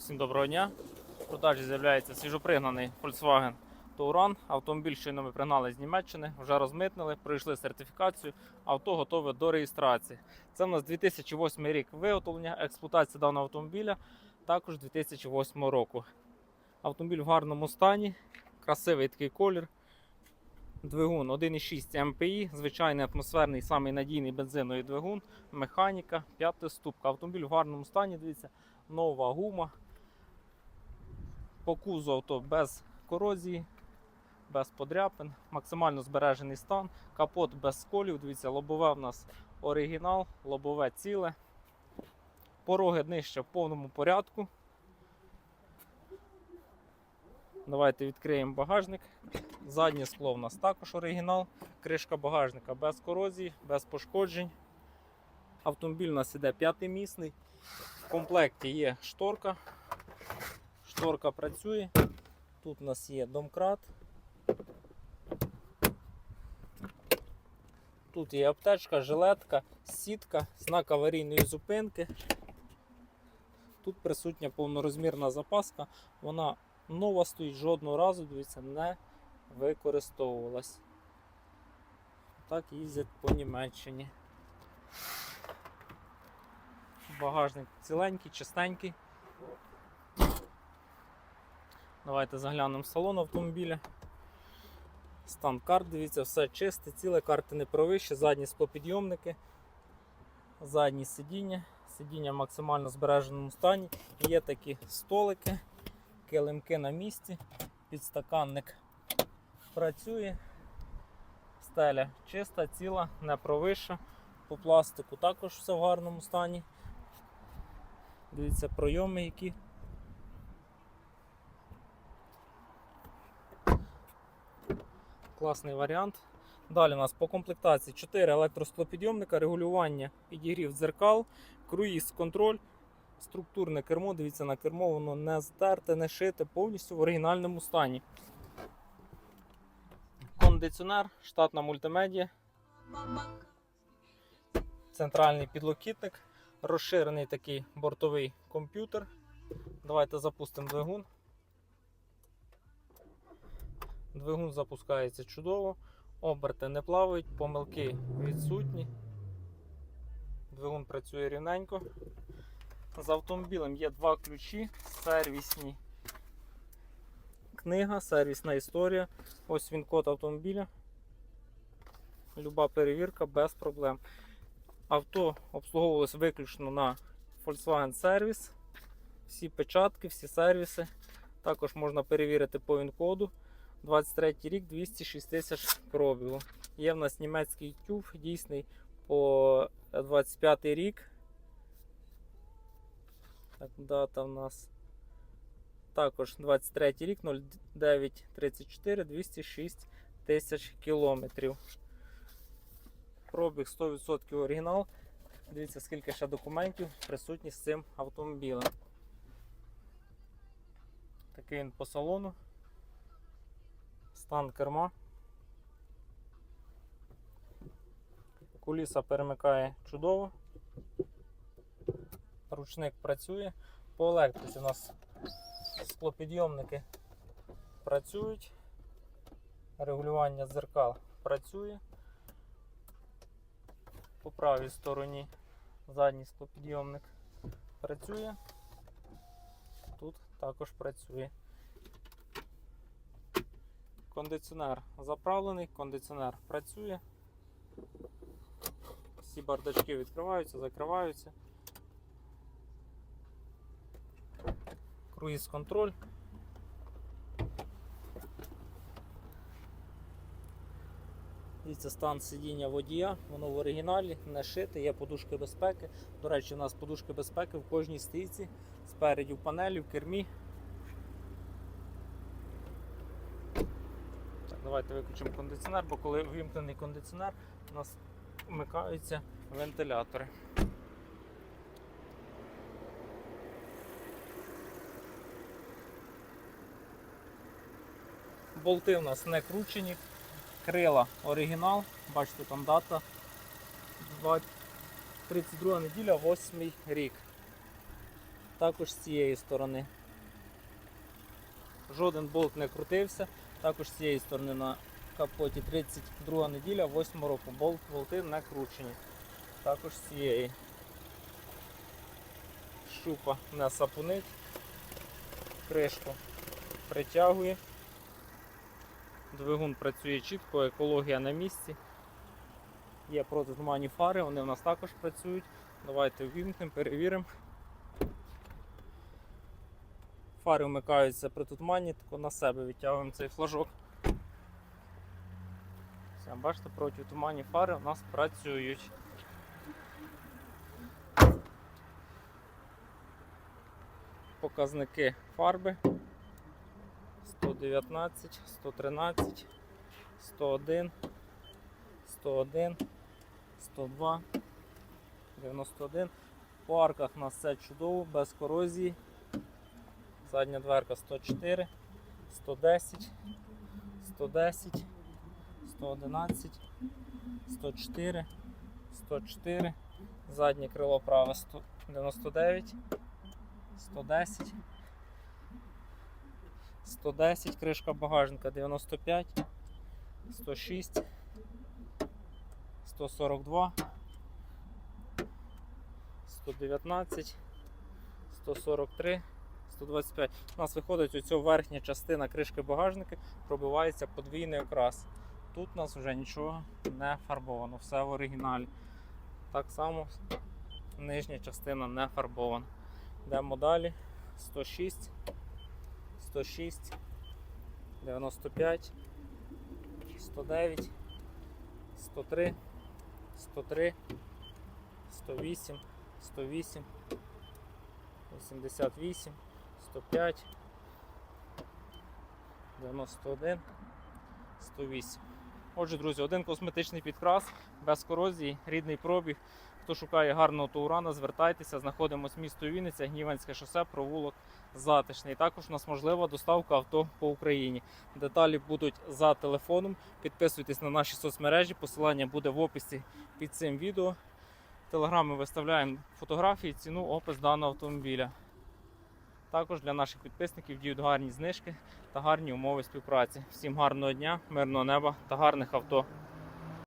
Всім доброго дня. В продажі з'являється свіжопригнаний Volkswagen Touran. Автомобіль щойно ми пригнали з Німеччини, вже розмитнили, пройшли сертифікацію. Авто готове до реєстрації. Це в нас 2008 рік виготовлення, експлуатація даного автомобіля також 2008 року. Автомобіль в гарному стані, красивий такий колір. Двигун 1,6 МПІ, звичайний атмосферний, самий надійний бензиновий двигун, механіка, п'ятиступка. Автомобіль в гарному стані, дивіться, нова гума. По кузову авто без корозії, без подряпин, максимально збережений стан, капот без сколів. Дивіться, лобове в нас оригінал, лобове ціле. Пороги днище в повному порядку. Давайте відкриємо багажник. Заднє скло в нас також оригінал. Кришка багажника без корозії, без пошкоджень. Автомобіль у нас іде п'ятимісний. В комплекті є шторка. Шторка працює. Тут у нас є домкрат. Тут є аптечка, жилетка, сітка, знак аварійної зупинки. Тут присутня повнорозмірна запаска. Вона нова стоїть, жодного разу, дивіться, не використовувалась. Так їздять по Німеччині. Багажник ціленький, чистенький. Давайте заглянемо в салон автомобіля. Стан карт, дивіться, все чисте, ціле, карти не провище, задні склопідйомники, задні сидіння, сидіння в максимально збереженому стані. Є такі столики, килимки на місці, підстаканник працює, стеля чиста, ціла, не провища. По пластику також все в гарному стані. Дивіться, пройоми які. Класний варіант. Далі у нас по комплектації 4 електросклопідйомника, регулювання підігрів дзеркал, круїз контроль, структурне кермо. Дивіться на кермо, воно не здерте, не шите, повністю в оригінальному стані. Кондиціонер, штатна мультимедіа, центральний підлокітник, розширений такий бортовий комп'ютер. Давайте запустимо двигун. Двигун запускається чудово, оберти не плавають, помилки відсутні. Двигун працює рівненько. З автомобілем є два ключі, сервісні книга, сервісна історія. Ось він код автомобіля. Люба перевірка без проблем. Авто обслуговувалось виключно на Volkswagen Service. Всі печатки, всі сервіси. Також можна перевірити по ВІН-коду. 23 рік 206 тисяч пробігу. Є в нас німецький тюф, дійсний по 25 рік. Так, дата в нас також 23 рік 0934 206 тисяч кілометрів. Пробіг 100% оригінал. Дивіться, скільки ще документів присутні з цим автомобілем. Такий він по салону. Стан керма. Куліса перемикає чудово. Ручник працює. По електриці у нас склопідйомники працюють. Регулювання дзеркал працює. По правій стороні задній склопідйомник працює. Тут також працює. Кондиціонер заправлений, кондиціонер працює. Всі бардачки відкриваються, закриваються. Круїз контроль. Дивіться стан сидіння водія, воно в оригіналі, не шите, є подушки безпеки. До речі, у нас подушки безпеки в кожній стійці, спереді в панелі, в кермі. Давайте виключимо кондиціонер, бо коли вимкнений кондиціонер, у нас вмикаються вентилятори. Болти у нас не кручені, крила оригінал, бачите, там дата 32 неділя, 8 рік. також з цієї сторони. Жоден болт не крутився. Також з цієї сторони на капоті 32 неділя, 8 року. Болт, болти не кручені. Також з цієї. Щупа не сапунить. Кришку притягує. Двигун працює чітко, екологія на місці. Є протитуманні фари, вони в нас також працюють. Давайте ввімкнемо, перевіримо. Фари вмикаються при тумані, тако на себе відтягуємо цей флажок. Все, бачите, проти тумані фари у нас працюють. Показники фарби 119, 113, 101, 101, 102, 91. По арках у нас все чудово, без корозії. Задня дверка 104, 110, 110, 111, 104, 104, заднє крило праве 199, 110, 110, кришка багажника 95, 106, 142, 119, 143. 125. У нас виходить оця верхня частина кришки багажника, пробивається подвійний окрас. Тут у нас вже нічого не фарбовано, все в оригіналі. Так само нижня частина не фарбована. Йдемо далі. 106, 106, 95, 109, 103, 103, 108, 108, 88. 105, 91, 108. Отже, друзі, один косметичний підкрас без корозії, рідний пробіг. Хто шукає гарного таурана, звертайтеся, знаходимося місто Вінниця, Гніванське шосе, провулок Затишний. Також у нас можлива доставка авто по Україні. Деталі будуть за телефоном. Підписуйтесь на наші соцмережі, посилання буде в описі під цим відео. В телеграмі виставляємо фотографії, ціну, опис даного автомобіля. Також для наших підписників діють гарні знижки та гарні умови співпраці. Всім гарного дня, мирного неба та гарних авто.